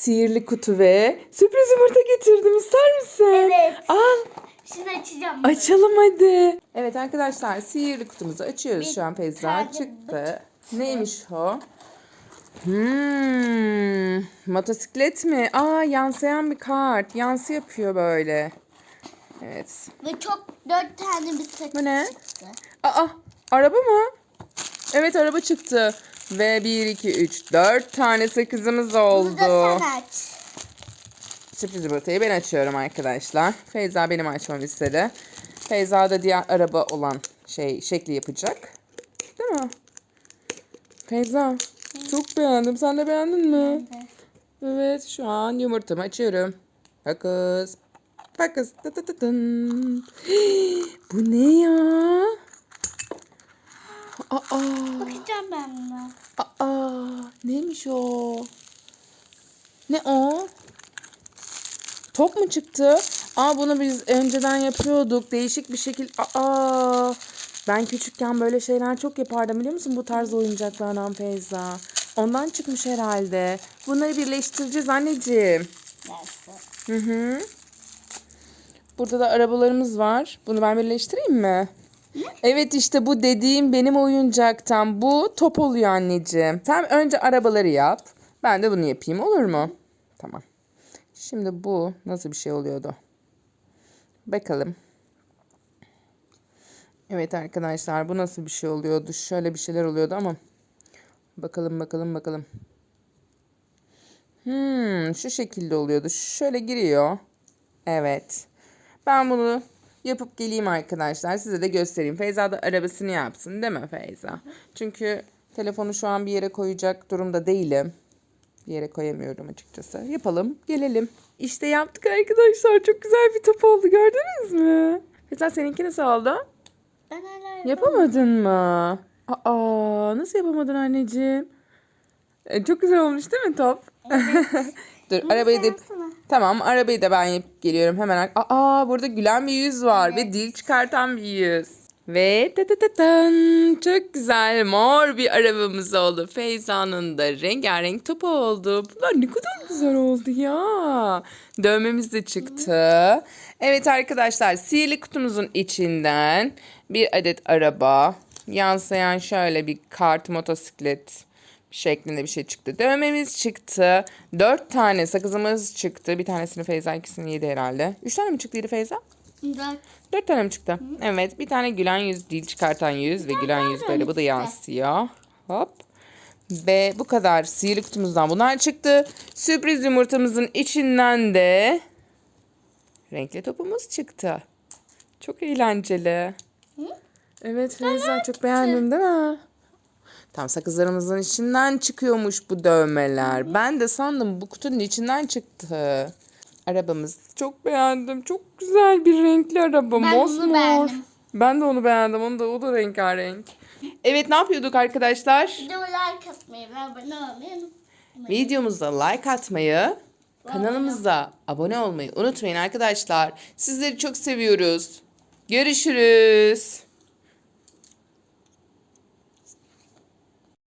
sihirli kutu ve sürpriz yumurta getirdim. İster misin? Evet. Al. Şimdi açacağım. Açalım hadi. Evet arkadaşlar sihirli kutumuzu açıyoruz Bir şu an Feyza tane çıktı. Neymiş o? Hmm, motosiklet mi? Aa yansıyan bir kart. Yansı yapıyor böyle. Evet. Ve çok dört tane bir sakız Bu ne? çıktı. Aa araba mı? Evet araba çıktı. Ve 1, 2, 3, 4 tane sakızımız Bunu oldu. da sen aç. Sürpriz yumurtayı ben açıyorum arkadaşlar. Feyza benim açmamı istedi. Feyza da diğer araba olan şey şekli yapacak. Değil mi? Feyza çok beğendim. Sen de beğendin mi? Evet şu an yumurtamı açıyorum. Bakız. Bakız. Bu ne ya? Aa, Bakacağım ben buna. aa, neymiş o? Ne o? Top mu çıktı? Aa bunu biz önceden yapıyorduk. Değişik bir şekil. Aa ben küçükken böyle şeyler çok yapardım biliyor musun? Bu tarz oyuncaklardan Feyza. Ondan çıkmış herhalde. Bunları birleştireceğiz anneciğim. Nasıl? Hı hı. Burada da arabalarımız var. Bunu ben birleştireyim mi? Evet işte bu dediğim benim oyuncaktan. Bu top oluyor anneciğim. Sen önce arabaları yap. Ben de bunu yapayım olur mu? Tamam. Şimdi bu nasıl bir şey oluyordu? Bakalım. Evet arkadaşlar bu nasıl bir şey oluyordu? Şöyle bir şeyler oluyordu ama. Bakalım bakalım bakalım. Hmm, şu şekilde oluyordu. Şöyle giriyor. Evet. Ben bunu yapıp geleyim arkadaşlar. Size de göstereyim. Feyza da arabasını yapsın değil mi Feyza? Çünkü telefonu şu an bir yere koyacak durumda değilim. Bir yere koyamıyorum açıkçası. Yapalım, gelelim. İşte yaptık arkadaşlar. Çok güzel bir top oldu. Gördünüz mü? Feyza seninki nasıl oldu? Ben hala. Yapamadın mı? Aa, nasıl yapamadın anneciğim? E, çok güzel olmuş değil mi top? Dur arabayı da... Tamam arabayı da ben yapıp geliyorum hemen. Aa burada gülen bir yüz var ve dil çıkartan bir yüz. Ve ta ta ta tan, çok güzel mor bir arabamız oldu. Feyza'nın da rengarenk topu oldu. Bunlar ne kadar güzel oldu ya. Dövmemiz de çıktı. Evet arkadaşlar sihirli kutumuzun içinden bir adet araba, yansıyan şöyle bir kart motosiklet şeklinde bir şey çıktı. Dövmemiz çıktı. Dört tane sakızımız çıktı. Bir tanesini Feyza ikisini yedi herhalde. Üç tane mi çıktıydı Feyza? Dört. Dört tane mi çıktı? Evet. Bir tane gülen yüz, dil çıkartan yüz ve gülen yüz böyle bu da yansıyor. Hop. Ve bu kadar sihirli kutumuzdan bunlar çıktı. Sürpriz yumurtamızın içinden de renkli topumuz çıktı. Çok eğlenceli. Evet Feyza çok beğendim değil mi? Tam sakızlarımızın içinden çıkıyormuş bu dövmeler. Ben de sandım bu kutunun içinden çıktı. Arabamız çok beğendim. Çok güzel bir renkli araba. Ben Mosmor. bunu beğendim. Ben de onu beğendim. Onu da o da rengarenk. Evet ne yapıyorduk arkadaşlar? Like atmayı ve abone olmayı unutmayın. Videomuza like atmayı, kanalımıza abone olmayı unutmayın arkadaşlar. Sizleri çok seviyoruz. Görüşürüz.